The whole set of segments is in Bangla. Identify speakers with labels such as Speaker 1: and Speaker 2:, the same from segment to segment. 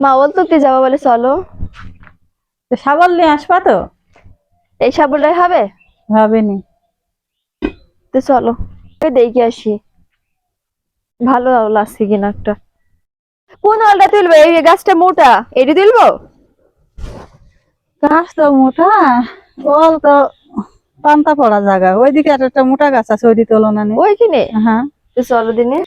Speaker 1: মা বলতো যাব বলে চলো।
Speaker 2: তো শাবল নিয়ে আসবা তো?
Speaker 1: এই সাবলটাই হবে?
Speaker 2: ভাবিনি
Speaker 1: তো চলো দেখে আসি। ভালো লাগছে কিনা একটা। কোন অলটা তুলবো? এই গাছটা মোটা এটি তুলবো?
Speaker 2: গাছ তো মোটা বল তো পান্তা পড়া জায়গা। ওইদিকে আর একটা মোটা গাছ আছে ওইদিকে তোলো না নি।
Speaker 1: ওই কিনে
Speaker 2: হ্যাঁ।
Speaker 1: তো চলো দিনে।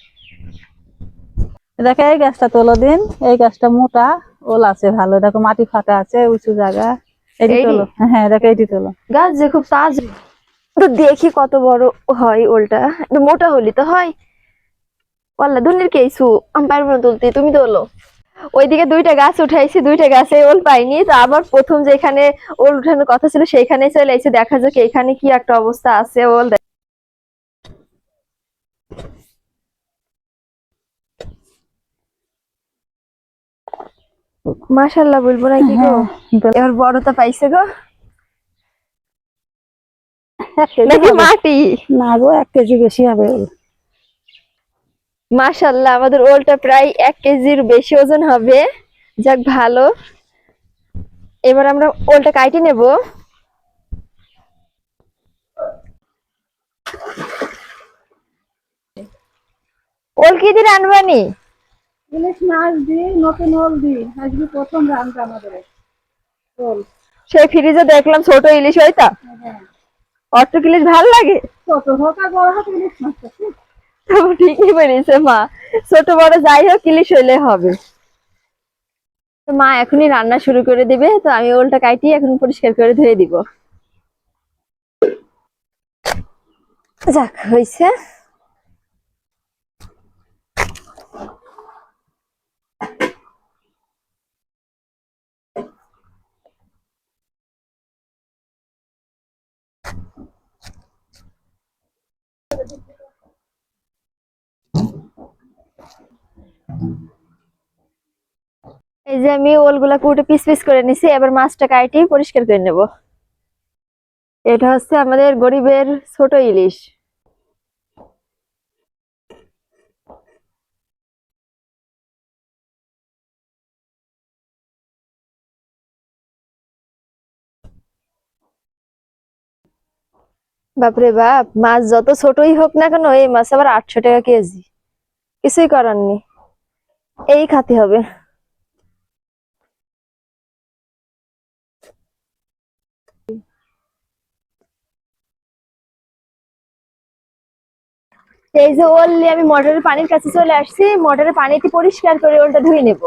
Speaker 2: দেখো এই গাছটা তোলো দিন। এই গাছটা মোটা ওল আছে ভালো। দেখো মাটি ফাঁকা আছে উঁচু জায়গা। এটি তোলো। হ্যাঁ দেখো এইটি তোলো।
Speaker 1: গাছ যে খুব তাজ। তো দেখি কত বড় হয় ওলটা। একটু মোটা হলি তো হয়। বললা দুনির কেসু আমি পারব না তুলতে। তুমি তোলো। ওইদিকে দুইটা গাছ উঠাইছি দুইটা গাছে ওল পাইনি। তো আবার প্রথম যেখানে ওল উঠানোর কথা ছিল সেইখানে চলে এসে দেখা যাক এখানে কি একটা অবস্থা আছে ওল। মাশাল্লাহ বলব না কি গো?
Speaker 2: হ্যাঁ,
Speaker 1: এবার বড়টা পাইছে গো। নাকি মাটি?
Speaker 2: না গো এক কেজি বেশি হবে।
Speaker 1: মাশাল্লাহ আমাদের ওলটা প্রায় এক কেজির বেশি ওজন হবে। যাক ভালো। এবার আমরা ওলটা কাইটে নেব। ওল কি দিয়ে রানবানি
Speaker 2: ইলিশ মাছ নতুন ওল আজকে প্রথম রান্না আমাদের। ওল।
Speaker 1: সেই ফ্রিজে দেখলাম ছোট ইলিশ হইতা অত ইলিশ ভালো লাগে?
Speaker 2: ছোট হোক আর বড় হোক ইলিশ মাছ
Speaker 1: ঠিকই বলেছে মা। ছোট বড় যাই হোক ইলিশ হইলে হবে। তো মা এখনই রান্না শুরু করে দিবে তো আমি ওলটা কাটিয়ে এখন পরিষ্কার করে ধুয়ে দিব। যাক হয়েছে এই যে আমি ওলগুলা কুটে পিস পিস করে নিছি, এবার মাছটা কাটি পরিষ্কার করে নেব। এটা হচ্ছে আমাদের গরিবের ছোট ইলিশ। বাপরে বাপ, মাছ যত ছোটই হোক না কেন, এই মাছ আবার আটশো টাকা কেজি। কিছুই করার নেই। এই খাতে হবে। এই যে ওল নিয়ে আমি মোটরের পানির কাছে চলে আসছি। মোটরের পানিটি পরিষ্কার করে ওলটা ধুয়ে নেব।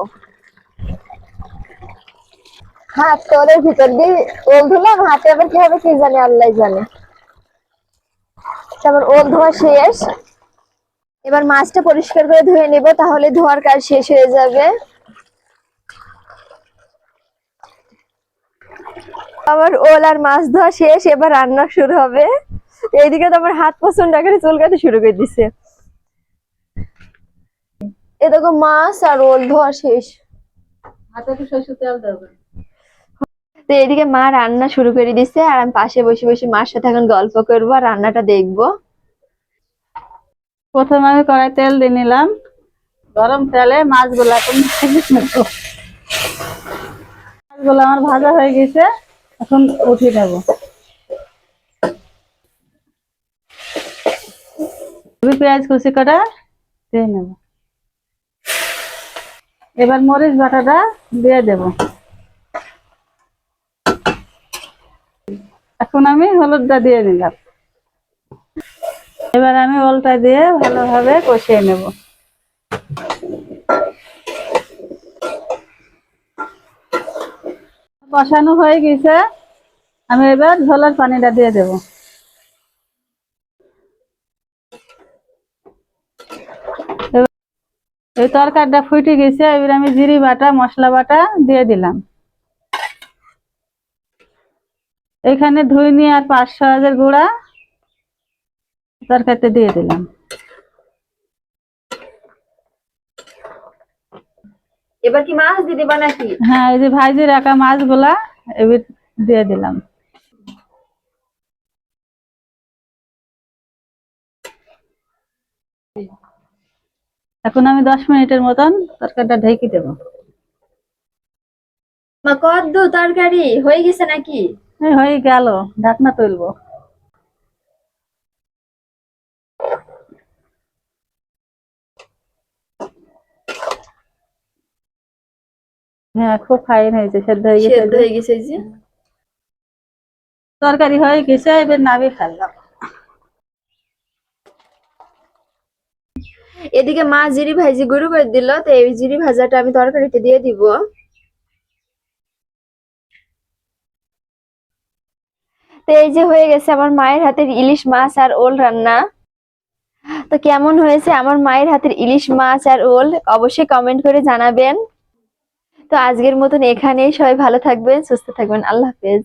Speaker 1: হাত তোলের ভিতর দিয়ে ওল ধুলাম, হাতে আবার কি হবে কি জানে, আল্লাহ জানে। তারপর ওল ধোয়া শেষ। এবার মাছটা পরিষ্কার করে ধুয়ে নেব, তাহলে ধোয়ার কাজ শেষ হয়ে যাবে। আমার ওল আর মাছ ধোয়া শেষ, এবার রান্না শুরু হবে। এইদিকে তো আমার হাত পছন্দ করে চুলকাতে শুরু করে দিছে। এ দেখো, মাছ আর ওল ধোয়া শেষ।
Speaker 2: হাতে একটু সরষের তেল দেবে
Speaker 1: তো এদিকে মা রান্না শুরু করে দিছে, আর আমি পাশে বসে বসে মার সাথে এখন গল্প করব আর রান্নাটা দেখব।
Speaker 2: প্রথমে আমি কড়াই তেল দিয়ে নিলাম, গরম তেলে মাছগুলো এখন। মাছগুলো আমার ভাজা হয়ে গেছে, এখন উঠিয়ে নেব। পেঁয়াজ কুচি কটা দিয়ে নেব। এবার মরিচ বাটাটা দিয়ে দেব। এখন আমি হলুদটা দিয়ে নিলাম। এবার আমি ওলটা দিয়ে ভালোভাবে কষিয়ে নেব। কষানো হয়ে গেছে। আমি এবার ঝোলের পানিটা দিয়ে দেব। এই তরকারিটা ফুটে গেছে। এবার আমি জিরি বাটা, মশলা বাটা দিয়ে দিলাম। এখানে ধুইনি আর পাঁচশো হাজার গুঁড়া তরকারিতে দিয়ে দিলাম।
Speaker 1: এবার কি মাছ দিয়ে দিবা নাকি?
Speaker 2: হ্যাঁ এই যে ভাজি রাখা মাছগুলা এবার দিয়ে দিলাম। এখন আমি দশ মিনিটের মতন তরকারিটা ঢেকে দেবো।
Speaker 1: মা কদ্দ তরকারি হয়ে গেছে নাকি?
Speaker 2: হয়ে গেল ঢাকনা তুলবো। হ্যাঁ খুব ফাইন হয়েছে সেদ্ধ হয়ে গেছে
Speaker 1: সেদ্ধ হয়ে গেছে যে।
Speaker 2: তরকারি হয়ে গেছে এবার নাবি ফেললাম।
Speaker 1: এদিকে মা জিরি ভাজি গুঁড়ো করে দিল তো এই জিরি ভাজাটা আমি তরকারিতে দিয়ে দিব। তো এই যে হয়ে গেছে আমার মায়ের হাতের ইলিশ মাছ আর ওল রান্না। তো কেমন হয়েছে আমার মায়ের হাতের ইলিশ মাছ আর ওল? অবশ্যই কমেন্ট করে জানাবেন। তো আজকের মতন এখানেই সবাই ভালো থাকবেন, সুস্থ থাকবেন। আল্লাহ হাফেজ।